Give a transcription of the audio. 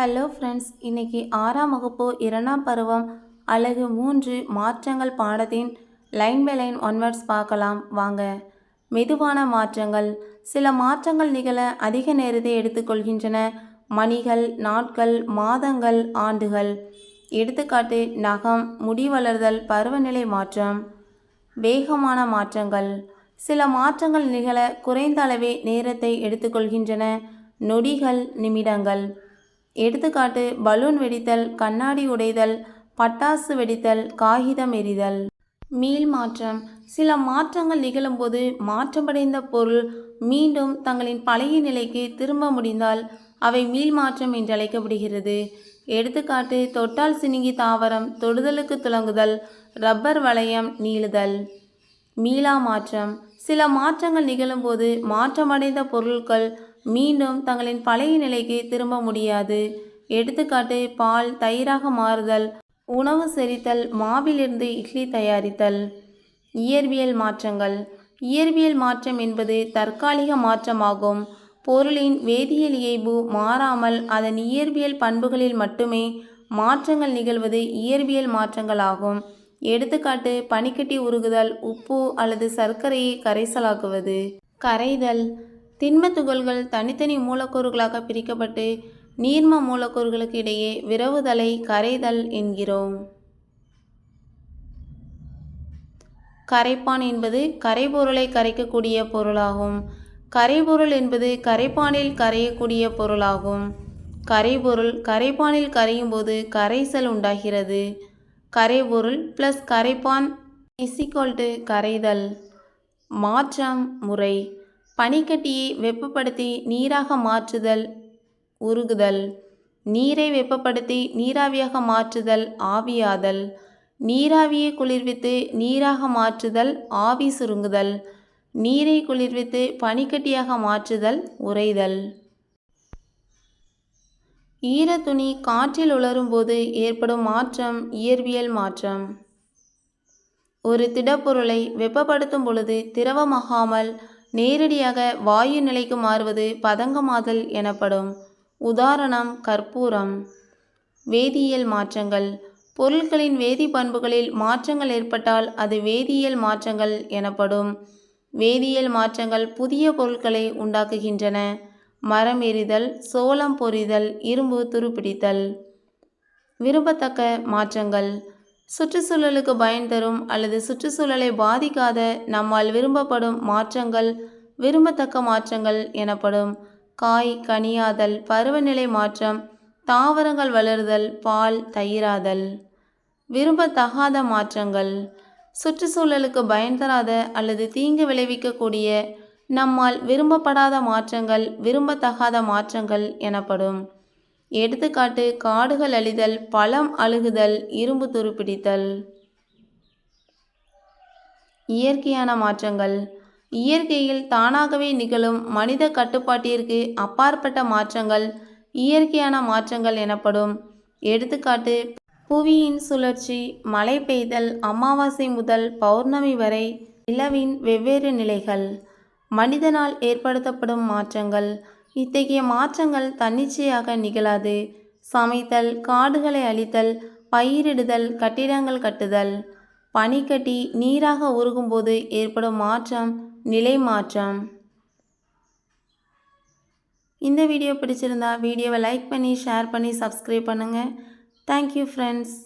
Hello friends இன்னைக்கு ஆறாம் வகுப்பு இரண்டாம் பருவம் அழகு மூன்று மாற்றங்கள் பாடத்தின் லைன் பை லைன் ஒன்வர்ட்ஸ் பார்க்கலாம். வாங்க. மெதுவான மாற்றங்கள். சில மாற்றங்கள் நிகழ அதிக நேரத்தை எடுத்துக்கொள்கின்றன மணிகள் நாட்கள் மாதங்கள் ஆண்டுகள். எடுத்துக்காட்டு நகம் முடி வளர்தல் பருவநிலை மாற்றம். வேகமான மாற்றங்கள். சில மாற்றங்கள் நிகழ குறைந்த அளவே நேரத்தை எடுத்துக்கொள்கின்றன நொடிகள் நிமிடங்கள். எடுத்துக்காட்டு பலூன் வெடித்தல் கண்ணாடி உடைதல் பட்டாசு வெடித்தல் காகிதம் எரிதல் மீள் மாற்றம். சில மாற்றங்கள் நிகழும்போது மாற்றமடைந்த பொருள் மீண்டும் தங்களின் பழைய நிலைக்கு திரும்ப முடிந்தால் அவை மீள் மாற்றம் என்று அழைக்கப்படுகிறது எடுத்துக்காட்டு தொட்டால் சினுங்கி தாவரம் தொடுதலுக்கு துலங்குதல் ரப்பர் வளையம் நீளுதல். மீளா மாற்றம். சில மாற்றங்கள் நிகழும்போது மாற்றமடைந்த பொருட்கள் மீண்டும் தங்களின் பழைய நிலைக்கு திரும்ப முடியாது. எடுத்துக்காட்டு பால் தயிராக மாறுதல் உணவு செரித்தல் மாவிலிருந்து இட்லி தயாரித்தல். இயற்பியல் மாற்றங்கள். இயற்பியல் மாற்றம் என்பது தற்காலிக மாற்றமாகும். பொருளின் வேதியியல் இயல்பு மாறாமல் அதன் இயற்பியல் பண்புகளில் மட்டுமே மாற்றங்கள் நிகழ்வது இயற்பியல் மாற்றங்களாகும். எடுத்துக்காட்டு பனிக்கட்டி உருகுதல் உப்பு அல்லது சர்க்கரையை கரைசலாக்குவது. கரைதல். திண்ம துகள்கள் தனித்தனி மூலக்கூறுகளாக பிரிக்கப்பட்டு நீர்ம மூலக்கூறுகளுக்கு இடையே விரவுதலை கரைதல் என்கிறோம். கரைப்பான் என்பது கரைபொருளை கரைக்கக்கூடிய பொருளாகும். கரைபொருள் என்பது கரைப்பானில் கரையக்கூடிய பொருளாகும். கரைபொருள் கரைப்பானில் கரையும் போது கரைசல் உண்டாகிறது. கரைபொருள் ப்ளஸ் கரைப்பான் இசிக்வல் டு கரைதல். மாற்றம் முறை. பனிக்கட்டியை வெப்பப்படுத்தி நீராக மாற்றுதல் உருகுதல். நீரை வெப்பப்படுத்தி நீராவியாக மாற்றுதல் ஆவியாதல். நீராவியை குளிர்வித்து நீராக மாற்றுதல் ஆவி சுருங்குதல். நீரை குளிர்வித்து பனிக்கட்டியாக மாற்றுதல் உறைதல். ஈரத்துணி காற்றில் உலரும்போது ஏற்படும் மாற்றம் இயற்பியல் மாற்றம். ஒரு திடப்பொருளை வெப்பப்படுத்தும் பொழுது திரவமாகாமல் நேரடியாக வாயு நிலைக்கு மாறுவது பதங்கமாதல் எனப்படும். உதாரணம் கற்பூரம். வேதியியல் மாற்றங்கள். பொருட்களின் வேதி பண்புகளில் மாற்றங்கள் ஏற்பட்டால் அது வேதியியல் மாற்றங்கள் எனப்படும். வேதியியல் மாற்றங்கள் புதிய பொருட்களை உண்டாக்குகின்றன. மரம் எரிதல் சோளம் பொரிதல் இரும்பு துருப்பிடித்தல். விரும்பத்தக்க மாற்றங்கள். சுற்றுச்சூழலுக்கு பயன் தரும் அல்லது சுற்றுச்சூழலை பாதிக்காத நம்மால் விரும்பப்படும் மாற்றங்கள் விரும்பத்தக்க மாற்றங்கள் எனப்படும். காய் கனியாதல் பருவநிலை மாற்றம் தாவரங்கள் வளருதல் பால் தயிராதல். விரும்பத்தகாத மாற்றங்கள். சுற்றுச்சூழலுக்கு பயன் தராத அல்லது தீங்கு விளைவிக்கக்கூடிய நம்மால் விரும்பப்படாத மாற்றங்கள் விரும்பத்தகாத மாற்றங்கள் எனப்படும். எடுத்துக்காட்டு காடுகள் அழிதல் பழம் அழுகுதல் இரும்பு துருப்பிடித்தல் இயற்கையான மாற்றங்கள். இயற்கையில் தானாகவே நிகழும் மனித கட்டுப்பாட்டிற்கு அப்பாற்பட்ட மாற்றங்கள் இயற்கையான மாற்றங்கள் எனப்படும். எடுத்துக்காட்டு புவியின் சுழற்சி மழை பெய்தல் அமாவாசை முதல் பௌர்ணமி வரை நிலவின் வெவ்வேறு நிலைகள். மனிதனால் ஏற்படுத்தப்படும் மாற்றங்கள். இத்தகைய மாற்றங்கள் தன்னிச்சையாக நிகழாது. சமைத்தல் காடுகளை அழித்தல் பயிரிடுதல் கட்டிடங்கள் கட்டுதல். பனிக்கட்டி நீராக உருகும்போது ஏற்படும் மாற்றம் நிலை மாற்றம். இந்த வீடியோ பிடிச்சிருந்தா வீடியோவை லைக் பண்ணி ஷேர் பண்ணி சப்ஸ்கிரைப் பண்ணுங்கள் தேங்க்யூ ஃப்ரெண்ட்ஸ்